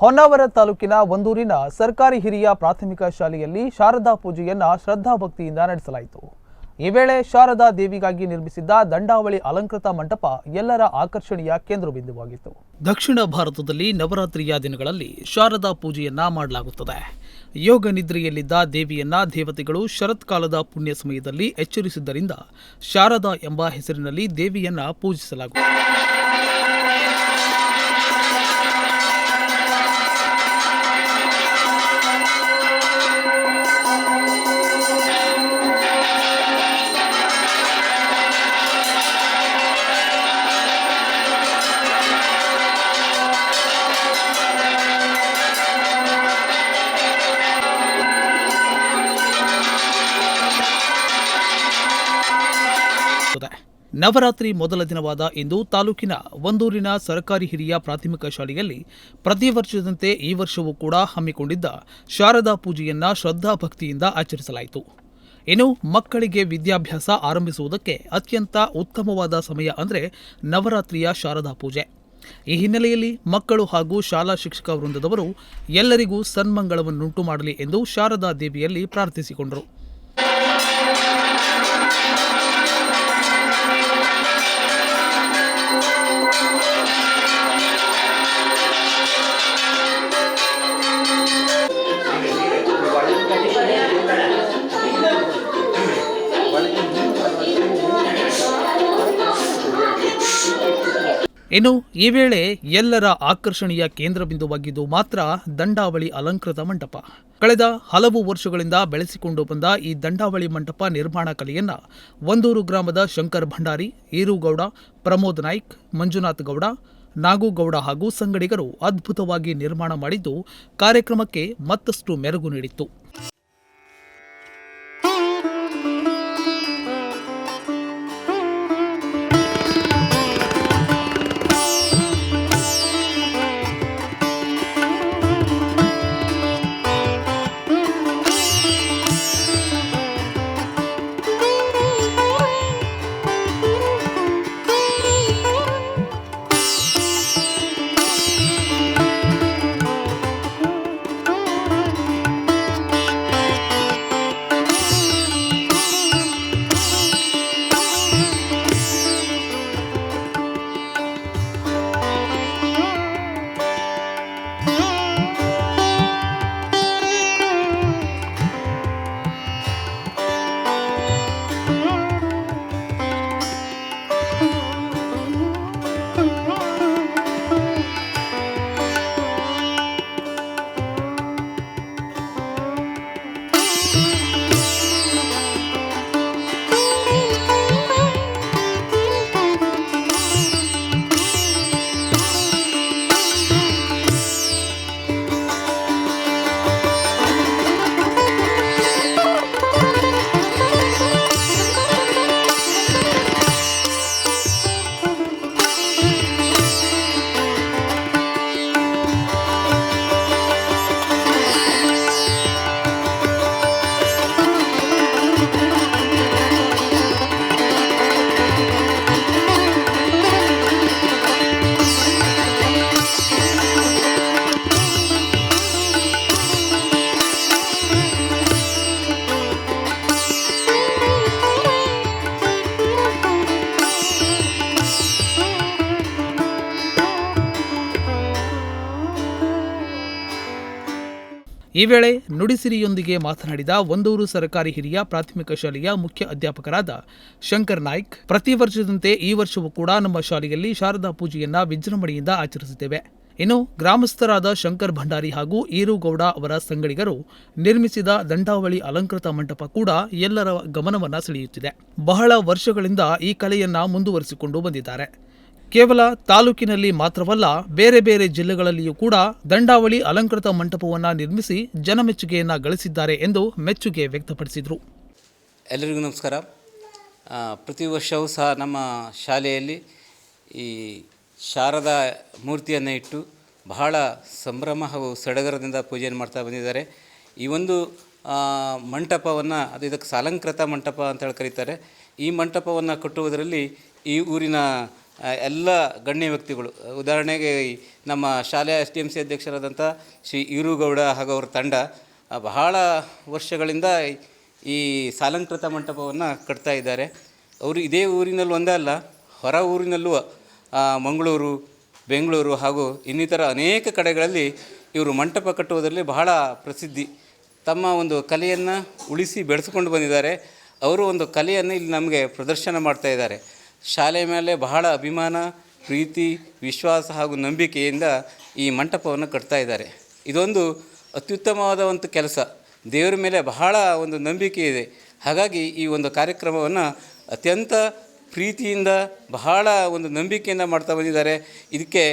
ಹೊನ್ನಾವರ ತಾಲೂಕಿನ ಒಂದೂರಿನ ಸರ್ಕಾರಿ ಹಿರಿಯ ಪ್ರಾಥಮಿಕ ಶಾಲೆಯಲ್ಲಿ ಶಾರದಾ ಪೂಜೆಯನ್ನ ಶ್ರದ್ಧಾಭಕ್ತಿಯಿಂದ ನಡೆಸಲಾಯಿತು. ಈ ವೇಳೆ ಶಾರದಾ ದೇವಿಗಾಗಿ ನಿರ್ಮಿಸಿದ್ದ ದಂಡಾವಳಿ ಅಲಂಕೃತ ಮಂಟಪ ಎಲ್ಲರ ಆಕರ್ಷಣೆಯ ಕೇಂದ್ರಬಿಂದುವಾಗಿತ್ತು. ದಕ್ಷಿಣ ಭಾರತದಲ್ಲಿ ನವರಾತ್ರಿಯ ದಿನಗಳಲ್ಲಿ ಶಾರದಾ ಪೂಜೆಯನ್ನ ಮಾಡಲಾಗುತ್ತದೆ. ಯೋಗ ನಿದ್ರೆಯಲ್ಲಿದ್ದ ದೇವಿಯನ್ನ ದೇವತೆಗಳು ಶರತ್ಕಾಲದ ಪುಣ್ಯ ಸಮಯದಲ್ಲಿ ಎಚ್ಚರಿಸಿದ್ದರಿಂದ ಶಾರದಾ ಎಂಬ ಹೆಸರಿನಲ್ಲಿ ದೇವಿಯನ್ನ ಪೂಜಿಸಲಾಗುತ್ತದೆ. ನವರಾತ್ರಿ ಮೊದಲ ದಿನವಾದ ಇಂದು ತಾಲೂಕಿನ ಒಂದೂರಿನ ಸರ್ಕಾರಿ ಹಿರಿಯ ಪ್ರಾಥಮಿಕ ಶಾಲೆಯಲ್ಲಿ ಪ್ರತಿ ವರ್ಷದಂತೆ ಈ ವರ್ಷವೂ ಕೂಡ ಹಮ್ಮಿಕೊಂಡಿದ್ದ ಶಾರದಾ ಪೂಜೆಯನ್ನ ಶ್ರದ್ಧಾಭಕ್ತಿಯಿಂದ ಆಚರಿಸಲಾಯಿತು. ಇನ್ನು ಮಕ್ಕಳಿಗೆ ವಿದ್ಯಾಭ್ಯಾಸ ಆರಂಭಿಸುವುದಕ್ಕೆ ಅತ್ಯಂತ ಉತ್ತಮವಾದ ಸಮಯ ಅಂದರೆ ನವರಾತ್ರಿಯ ಶಾರದಾ ಪೂಜೆ. ಈ ಹಿನ್ನೆಲೆಯಲ್ಲಿ ಮಕ್ಕಳು ಹಾಗೂ ಶಾಲಾ ಶಿಕ್ಷಕ ವೃಂದದವರು ಎಲ್ಲರಿಗೂ ಸನ್ಮಂಗಳವನ್ನುಂಟು ಮಾಡಲಿ ಎಂದು ಶಾರದಾ ದೇವಿಯಲ್ಲಿ ಪ್ರಾರ್ಥಿಸಿಕೊಂಡರು. ಇನ್ನು, ಈ ವೇಳೆ ಎಲ್ಲರ ಆಕರ್ಷಣೀಯ ಕೇಂದ್ರ ಬಿಂದುವಾಗಿದ್ದು ಮಾತ್ರ ದಂಡಾವಳಿ ಅಲಂಕೃತ ಮಂಟಪ. ಕಳೆದ ಹಲವು ವರ್ಷಗಳಿಂದ ಬೆಳೆಸಿಕೊಂಡು ಬಂದ ಈ ದಂಡಾವಳಿ ಮಂಟಪ ನಿರ್ಮಾಣ ಕಲೆಯನ್ನು ಒಂದೂರು ಗ್ರಾಮದ ಶಂಕರ್ ಭಂಡಾರಿ, ಈರುಗೌಡ, ಪ್ರಮೋದ್ ನಾಯ್ಕ್, ಮಂಜುನಾಥ್ ಗೌಡ, ನಾಗೂಗೌಡ ಹಾಗೂ ಸಂಗಡಿಗರು ಅದ್ಭುತವಾಗಿ ನಿರ್ಮಾಣ ಮಾಡಿದ್ದು ಕಾರ್ಯಕ್ರಮಕ್ಕೆ ಮತ್ತಷ್ಟು ಮೆರುಗು ನೀಡಿತ್ತು. ಈ ವೇಳೆ ನುಡಿಸಿರಿಯೊಂದಿಗೆ ಮಾತನಾಡಿದ ಒಂದೂರು ಸರ್ಕಾರಿ ಹಿರಿಯ ಪ್ರಾಥಮಿಕ ಶಾಲೆಯ ಮುಖ್ಯ ಅಧ್ಯಾಪಕರಾದ ಶಂಕರ್ ನಾಯ್ಕ್, ಪ್ರತಿ ವರ್ಷದಂತೆ ಈ ವರ್ಷವೂ ಕೂಡ ನಮ್ಮ ಶಾಲೆಯಲ್ಲಿ ಶಾರದಾ ಪೂಜೆಯನ್ನ ವಿಜೃಂಭಣೆಯಿಂದ ಆಚರಿಸುತ್ತೇವೆ. ಇನ್ನು ಗ್ರಾಮಸ್ಥರಾದ ಶಂಕರ್ ಭಂಡಾರಿ ಹಾಗೂ ಈರುಗೌಡ ಅವರ ಸಂಗಡಿಗರು ನಿರ್ಮಿಸಿದ ದಂಡಾವಳಿ ಅಲಂಕೃತ ಮಂಟಪ ಕೂಡ ಎಲ್ಲರ ಗಮನವನ್ನು ಸೆಳೆಯುತ್ತಿದೆ. ಬಹಳ ವರ್ಷಗಳಿಂದ ಈ ಕಲೆಯನ್ನ ಮುಂದುವರಿಸಿಕೊಂಡು ಬಂದಿದ್ದಾರೆ. ಕೇವಲ ತಾಲೂಕಿನಲ್ಲಿ ಮಾತ್ರವಲ್ಲ, ಬೇರೆ ಬೇರೆ ಜಿಲ್ಲೆಗಳಲ್ಲಿಯೂ ಕೂಡ ದಂಡಾವಳಿ ಅಲಂಕೃತ ಮಂಟಪವನ್ನು ನಿರ್ಮಿಸಿ ಜನಮೆಚ್ಚುಗೆಯನ್ನು ಗಳಿಸಿದ್ದಾರೆ ಎಂದು ಮೆಚ್ಚುಗೆ ವ್ಯಕ್ತಪಡಿಸಿದರು. ಎಲ್ಲರಿಗೂ ನಮಸ್ಕಾರ. ಪ್ರತಿ ವರ್ಷವೂ ಸಹ ನಮ್ಮ ಶಾಲೆಯಲ್ಲಿ ಈ ಶಾರದಾ ಮೂರ್ತಿಯನ್ನು ಇಟ್ಟು ಬಹಳ ಸಂಭ್ರಮ ಹಾಗೂ ಸಡಗರದಿಂದ ಪೂಜೆಯನ್ನು ಮಾಡ್ತಾ ಬಂದಿದ್ದಾರೆ. ಈ ಒಂದು ಮಂಟಪವನ್ನು, ಅದು ಇದಕ್ಕೆ ಸಾಲಂಕೃತ ಮಂಟಪ ಅಂತ ಹೇಳಿ ಕರೀತಾರೆ. ಈ ಮಂಟಪವನ್ನು ಕಟ್ಟುವುದರಲ್ಲಿ ಈ ಊರಿನ ಎಲ್ಲ ಗಣ್ಯ ವ್ಯಕ್ತಿಗಳು. ಉದಾಹರಣೆಗೆ ನಮ್ಮ ಶಾಲೆಯ ಎಸ್ ಡಿ ಎಂ ಸಿ ಅಧ್ಯಕ್ಷರಾದಂಥ ಶ್ರೀ ಈರುಗೌಡ ಹಾಗೂ ಅವರ ತಂಡ ಬಹಳ ವರ್ಷಗಳಿಂದ ಈ ಸಾಲಂಕೃತ ಮಂಟಪವನ್ನು ಕಟ್ತಾ ಇದ್ದಾರೆ. ಅವರು ಇದೇ ಊರಿನಲ್ಲಿ ಒಂದೇ ಅಲ್ಲ, ಹೊರ ಊರಿನಲ್ಲೂ ಮಂಗಳೂರು, ಬೆಂಗಳೂರು ಹಾಗೂ ಇನ್ನಿತರ ಅನೇಕ ಕಡೆಗಳಲ್ಲಿ ಇವರು ಮಂಟಪ ಕಟ್ಟುವುದರಲ್ಲಿ ಬಹಳ ಪ್ರಸಿದ್ಧಿ. ತಮ್ಮ ಒಂದು ಕಲೆಯನ್ನು ಉಳಿಸಿ ಬೆಳೆಸ್ಕೊಂಡು ಬಂದಿದ್ದಾರೆ. ಅವರು ಒಂದು ಕಲೆಯನ್ನು ಇಲ್ಲಿ ನಮಗೆ ಪ್ರದರ್ಶನ ಮಾಡ್ತಾ ಇದ್ದಾರೆ. ಶಾಲೆ ಮೇಲೆ ಬಹಳ ಅಭಿಮಾನ, ಪ್ರೀತಿ, ವಿಶ್ವಾಸ ಹಾಗೂ ನಂಬಿಕೆಯಿಂದ ಈ ಮಂಟಪವನ್ನು ಕಟ್ತಾ ಇದ್ದಾರೆ. ಇದೊಂದು ಅತ್ಯುತ್ತಮವಾದ ಒಂದು ಕೆಲಸ. ದೇವರ ಮೇಲೆ ಬಹಳ ಒಂದು ನಂಬಿಕೆ ಇದೆ. ಹಾಗಾಗಿ ಈ ಒಂದು ಕಾರ್ಯಕ್ರಮವನ್ನು ಅತ್ಯಂತ ಪ್ರೀತಿಯಿಂದ, ಬಹಳ ಒಂದು ನಂಬಿಕೆಯಿಂದ ಮಾಡ್ತಾ ಬಂದಿದ್ದಾರೆ. ಇದಕ್ಕೆ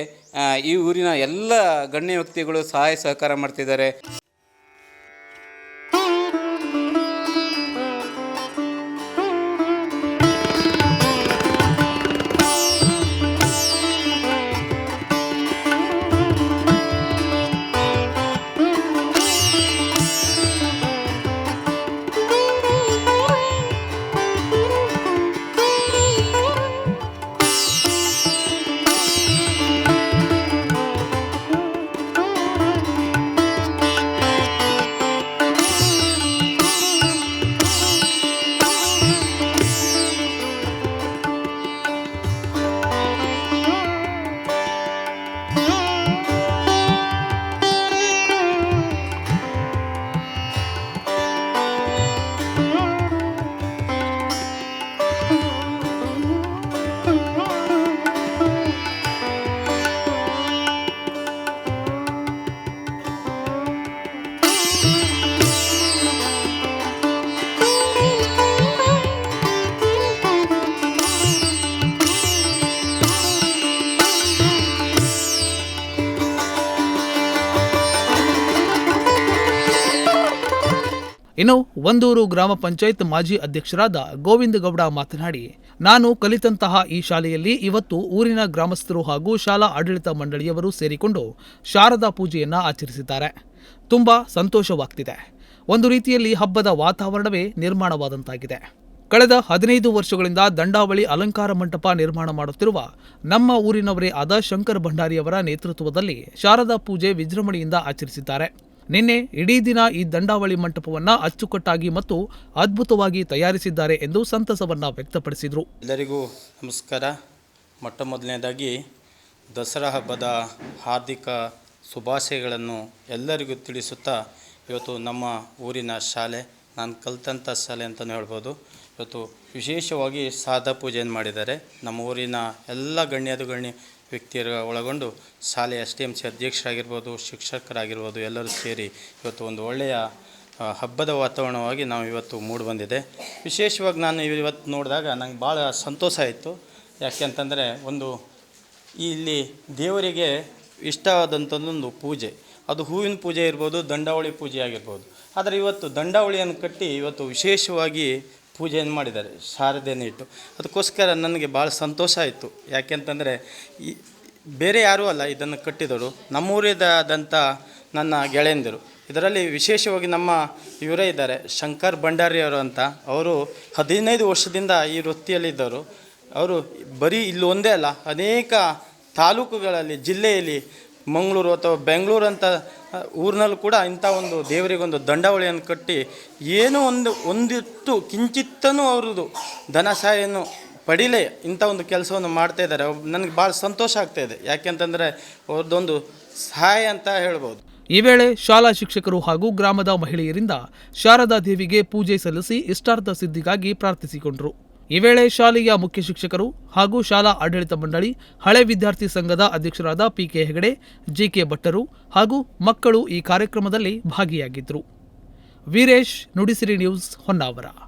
ಈ ಊರಿನ ಎಲ್ಲ ಗಣ್ಯ ವ್ಯಕ್ತಿಗಳು ಸಹಾಯ ಸಹಕಾರ ಮಾಡ್ತಿದ್ದಾರೆ. ಇನ್ನು ಒಂದೂರು ಗ್ರಾಮ ಪಂಚಾಯತ್ ಮಾಜಿ ಅಧ್ಯಕ್ಷರಾದ ಗೋವಿಂದ ಗೌಡ ಮಾತನಾಡಿ, ನಾನು ಕಲಿತಂತಹ ಈ ಶಾಲೆಯಲ್ಲಿ ಇವತ್ತು ಊರಿನ ಗ್ರಾಮಸ್ಥರು ಹಾಗೂ ಶಾಲಾ ಆಡಳಿತ ಮಂಡಳಿಯವರು ಸೇರಿಕೊಂಡು ಶಾರದಾ ಪೂಜೆಯನ್ನ ಆಚರಿಸಿದ್ದಾರೆ. ತುಂಬಾ ಸಂತೋಷವಾಗ್ತಿದೆ. ಒಂದು ರೀತಿಯಲ್ಲಿ ಹಬ್ಬದ ವಾತಾವರಣವೇ ನಿರ್ಮಾಣವಾದಂತಾಗಿದೆ. ಕಳೆದ ಹದಿನೈದು ವರ್ಷಗಳಿಂದ ದಂಡಾವಳಿ ಅಲಂಕಾರ ಮಂಟಪ ನಿರ್ಮಾಣ ಮಾಡುತ್ತಿರುವ ನಮ್ಮ ಊರಿನವರೇ ಆದ ಶಂಕರ್ ಭಂಡಾರಿಯವರ ನೇತೃತ್ವದಲ್ಲಿ ಶಾರದಾ ಪೂಜೆ ವಿಜೃಂಭಣೆಯಿಂದ ಆಚರಿಸಿದ್ದಾರೆ. ನಿನ್ನೆ ಇಡೀ ದಿನ ಈ ದಂಡಾವಳಿ ಮಂಟಪವನ್ನ ಅಚ್ಚುಕಟ್ಟಾಗಿ ಮತ್ತು ಅದ್ಭುತವಾಗಿ ತಯಾರಿಸಿದ್ದಾರೆ ಎಂದು ಸಂತಸವನ್ನ ವ್ಯಕ್ತಪಡಿಸಿದರು. ಎಲ್ಲರಿಗೂ ನಮಸ್ಕಾರ. ಮೊಟ್ಟ ಮೊದಲನೇದಾಗಿ ದಸರಾ ಹಬ್ಬದ ಹಾರ್ದಿಕ ಶುಭಾಶಯಗಳನ್ನು ಎಲ್ಲರಿಗೂ ತಿಳಿಸುತ್ತಾ ಇವತ್ತು ನಮ್ಮ ಊರಿನ ಶಾಲೆ, ನಾನು ಕಲಿತಂಥ ಶಾಲೆ ಅಂತಲೇ ಹೇಳ್ಬೋದು. ಇವತ್ತು ವಿಶೇಷವಾಗಿ ಸಾದಾ ಪೂಜೆಯನ್ನು ಮಾಡಿದ್ದಾರೆ? ನಮ್ಮ ಊರಿನ ಎಲ್ಲ ಗಣ್ಯದು ಗಣ್ಯ ವ್ಯಕ್ತಿಯರ ಒಳಗೊಂಡು ಶಾಲೆ ಎಸ್ ಡಿ ಎಂ ಸಿ ಅಧ್ಯಕ್ಷರಾಗಿರ್ಬೋದು, ಶಿಕ್ಷಕರಾಗಿರ್ಬೋದು ಎಲ್ಲರೂ ಸೇರಿ ಇವತ್ತು ಒಂದು ಒಳ್ಳೆಯ ಹಬ್ಬದ ವಾತಾವರಣವಾಗಿ ನಾವು ಇವತ್ತು ಮೂಡಿ ಬಂದಿದೆ. ವಿಶೇಷವಾಗಿ ನಾನು ಇವತ್ತು ನೋಡಿದಾಗ ನಂಗೆ ಭಾಳ ಸಂತೋಷ ಆಯಿತು. ಯಾಕೆಂತಂದರೆ ಒಂದು ಇಲ್ಲಿ ದೇವರಿಗೆ ಇಷ್ಟವಾದಂಥದ್ದೊಂದು ಪೂಜೆ. ಅದು ಹೂವಿನ ಪೂಜೆ ಇರ್ಬೋದು, ದಂಡಾವಳಿ ಪೂಜೆ ಆಗಿರ್ಬೋದು. ಆದರೆ ಇವತ್ತು ದಂಡಾವಳಿಯನ್ನು ಕಟ್ಟಿ ಇವತ್ತು ವಿಶೇಷವಾಗಿ ಪೂಜೆಯನ್ನು ಮಾಡಿದ್ದಾರೆ, ಶಾರದೆಯನ್ನು ಇಟ್ಟು. ಅದಕ್ಕೋಸ್ಕರ ನನಗೆ ಭಾಳ ಸಂತೋಷ ಆಯಿತು. ಯಾಕೆಂತಂದರೆ, ಈ ಬೇರೆ ಯಾರೂ ಅಲ್ಲ, ಇದನ್ನು ಕಟ್ಟಿದವರು. ನಮ್ಮೂರಿದಾದಂಥ ನನ್ನ ಗೆಳೆಯಂದಿರು. ಇದರಲ್ಲಿ ವಿಶೇಷವಾಗಿ ನಮ್ಮ ಇವರೇ ಇದ್ದಾರೆ, ಶಂಕರ್ ಭಂಡಾರಿಯವರು ಅಂತ. ಅವರು ಹದಿನೈದು ವರ್ಷದಿಂದ ಈ ವೃತ್ತಿಯಲ್ಲಿದ್ದರು ಅವರು ಬರೀ ಇಲ್ಲಿ ಒಂದೇ ಅಲ್ಲ, ಅನೇಕ ತಾಲೂಕುಗಳಲ್ಲಿ, ಜಿಲ್ಲೆಯಲ್ಲಿ ಮಂಗಳೂರು ಅಥವಾ ಬೆಂಗಳೂರು ಅಂತ ಊರಿನಲ್ಲೂ ಕೂಡ ಇಂಥ ಒಂದು ದೇವರಿಗೊಂದು ದಂಡಾವಳಿಯನ್ನು ಕಟ್ಟಿ ಏನೋ ಒಂದು, ಒಂದಿತ್ತು ಕಿಂಚಿತ್ತನೂ ಅವ್ರದ್ದು ಧನ ಸಹಾಯವನ್ನು ಪಡೀಲೇ ಇಂಥ ಒಂದು ಕೆಲಸವನ್ನು ಮಾಡ್ತಾ ಇದ್ದಾರೆ. ನನಗೆ ಭಾಳ ಸಂತೋಷ ಆಗ್ತಾ ಇದೆ. ಯಾಕೆಂತಂದರೆ ಅವ್ರದ್ದೊಂದು ಸಹಾಯ ಅಂತ ಹೇಳ್ಬೋದು. ಈ ವೇಳೆ ಶಾಲಾ ಶಿಕ್ಷಕರು ಹಾಗೂ ಗ್ರಾಮದ ಮಹಿಳೆಯರಿಂದ ಶಾರದಾ ದೇವಿಗೆ ಪೂಜೆ ಸಲ್ಲಿಸಿ ಇಷ್ಟಾರ್ಥ ಸಿದ್ಧಿಗಾಗಿ ಪ್ರಾರ್ಥಿಸಿಕೊಂಡರು. ಈ ವೇಳೆ ಶಾಲೆಯ ಮುಖ್ಯ ಶಿಕ್ಷಕರು ಹಾಗೂ ಶಾಲಾ ಆಡಳಿತ ಮಂಡಳಿ, ಹಳೆ ವಿದ್ಯಾರ್ಥಿ ಸಂಘದ ಅಧ್ಯಕ್ಷರಾದ ಪಿಕೆ ಹೆಗಡೆ, ಜಿಕೆ ಭಟ್ಟರು ಹಾಗೂ ಮಕ್ಕಳು ಈ ಕಾರ್ಯಕ್ರಮದಲ್ಲಿ ಭಾಗಿಯಾಗಿದ್ದರು. ವೀರೇಶ್, ನುಡಿಸಿರಿ ನ್ಯೂಸ್ ಹೊನ್ನಾವರ.